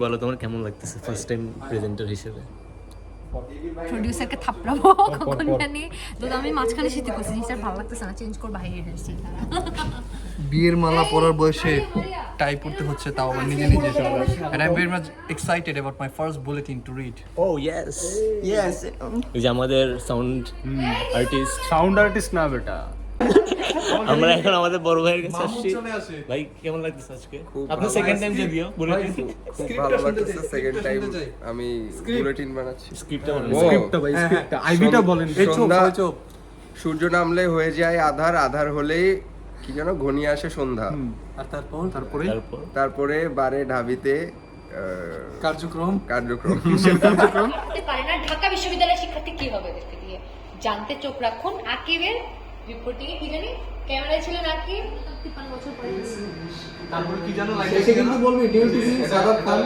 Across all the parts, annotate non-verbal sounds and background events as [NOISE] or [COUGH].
বলো তোমার কেমন লাগতেছে ফার্স্ট টাইম প্রেজেন্টার হিসেবে? প্রডিউসারকে থাপড়াবো কখন জানি। তো আমি মাঝখানে শীতে করছি জিনিসটা ভালো লাগতেছে না চেঞ্জ করব বাইরে এসেছি বিয়ের মালা পরার বয়সে টাই পড়তে হচ্ছে তাও আবার নিজে নিজে and I'm very much excited about my first bulletin to read. ও ইয়েস ইয়েস এই যে আমাদের সাউন্ড আর্টিস্ট সাউন্ড আর্টিস্ট না বেটা। [LAUGHS] আমরা এখন আমাদের বড় ভাইয়ের কাছে আসছি। ভাই কেমন লাগতেছে আজকে? আপনার সেকেন্ড টাইম যদিও বলে খুব ভালো সেকেন্ড টাইম আমি বুলেটিন বানাচ্ছি। স্ক্রিপ্টটা ও, স্ক্রিপ্টটা ভাই স্ক্রিপ্টটা আইভিটা বলেন। সন্ধ্যা- সূর্য নামলে হয়ে যায় আধার আধার হলেই কি যেন ঘনিয়ে আসে সন্ধ্যা। আর তারপর? তারপরে? তারপরে? বারে ঢাবিতে কার্যক্রম? কার্যক্রম। [LAUGHS] পারে না ঢাকা বিশ্ববিদ্যালয়ের শিক্ষার্থী কি হবে দেখতে দিয়ে জানতে চোখ রাখুন আকিবের রিপোর্টিং কি জানি ক্যামেরায় আকিব তিপ্পান্ন বছর পরে তারপরে কি জানো শেষে কিন্তু বলবি ডিউ সাদাত খান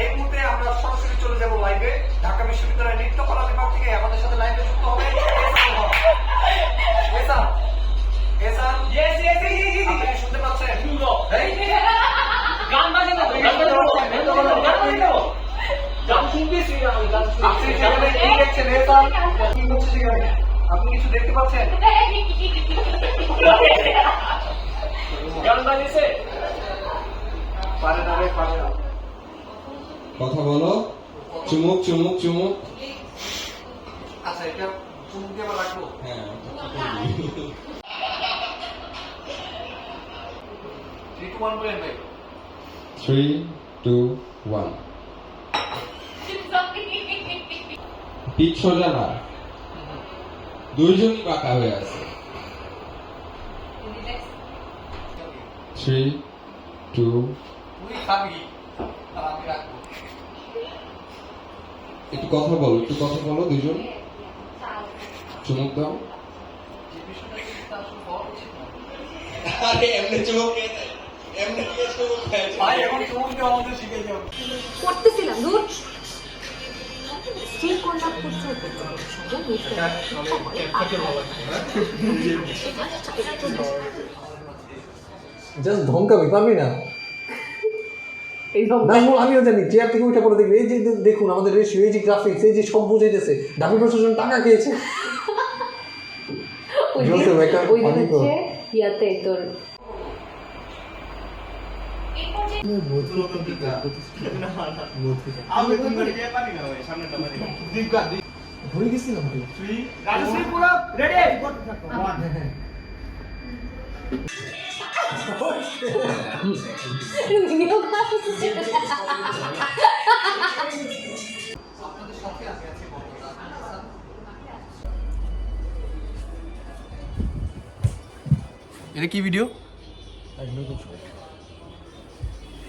এই মুহূর্তে আমরা সরাসরি চলে যাব লাইভে ঢাকা বিশ্ববিদ্যালয়ের নৃত্যকলা বিভাগ থেকে আমাদের সাথে লাইভে যুক্ত হবে এসান এসান ইয়েস ইয়েস আপনি শুনতে পাচ্ছেন? গান বাজে না গান বাজে না গান শুনতেছি আমি গান শুনতেছি আপনি সেখানে কি দেখছেন এসান কি হচ্ছে সেখানে? আপনি কিছু দেখতে পাচ্ছেন? কথা বলো। চুমুক চুমুক চুমুক। আচ্ছা এটা চুমুক দিয়ে আবার রাখব? হ্যাঁ থ্রি টু ওয়ান বলেন ভাই থ্রি টু ওয়ান পিঠ সোজা না দুইজনই বাঁকা হয়ে আছে। থ্রি টু একটু কথা বলো একটু কথা বলো দুইজন। চুমুক দাও। আরে এমনি চুমুক এমনি চুমুক ভাই এখন চুমুক দেওয়া আমাদের শিখে যাও করতেছিলাম দূর হতো জাস্ট ধমকাবি পারবি না আমিও জানি চেয়ার থেকে উঠে পড়ে দেখবি এই যে দেখুন আমাদের রেশিও এই যে গ্রাফিক্স এই যে সব বুঝাইতেছে দাবি প্রশাসন টাকা খেয়েছে। ওই দিন হচ্ছে ইয়াতে তোর ভুলে গেছিলাম তো রাজশ্রী পুরো রেডি আপনাদের সাথে আমি আছি এটা কি ভিডিও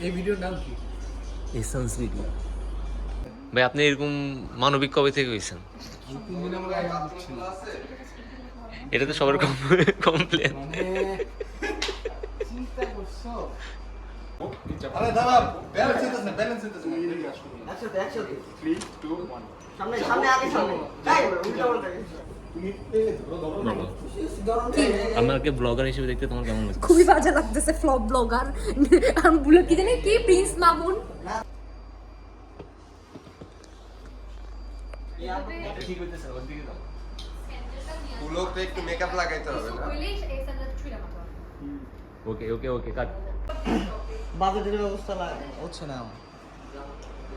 এই ভিডিওর নাম কি? এসেন্স ভিডিও ভাই আপনি এরকম মানবিক কবে থেকে হয়েছেন? এটা তো সবার কমপ্লেন। আরে দাদা ব্যালেন্স হইতেছে না ব্যালেন্স হইতেছে না একসাথে একসাথে। 3 2 1 সামনে সামনে আগে সামনে। তাই উল্টা উল্টা আমাকে ব্লগার হিসেবে দেখতে তোমার কেমন লাগছে? খুবই বাজে লাগতেছে ফ্লপ ব্লগার আমি বলে কি জানি কি প্রিন্স মামুন? ঠিক হইতেছে যাও। একটু মেকআপ লাগাইতে হবে না? ওকে ওকে ওকে কাট বাজেটের ব্যবস্থা হচ্ছে না আমার।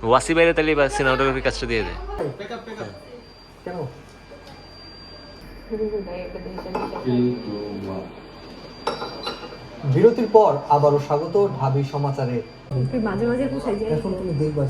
ওয়াসি বাইরে তাহলে বা সিনেমাটোগ্রাফি কাজটা দিয়ে দেয় কেন? বিরতির পর আবারও স্বাগত ঢাবি সমাচারে। মাঝে মাঝে এখন তুমি দেখবা!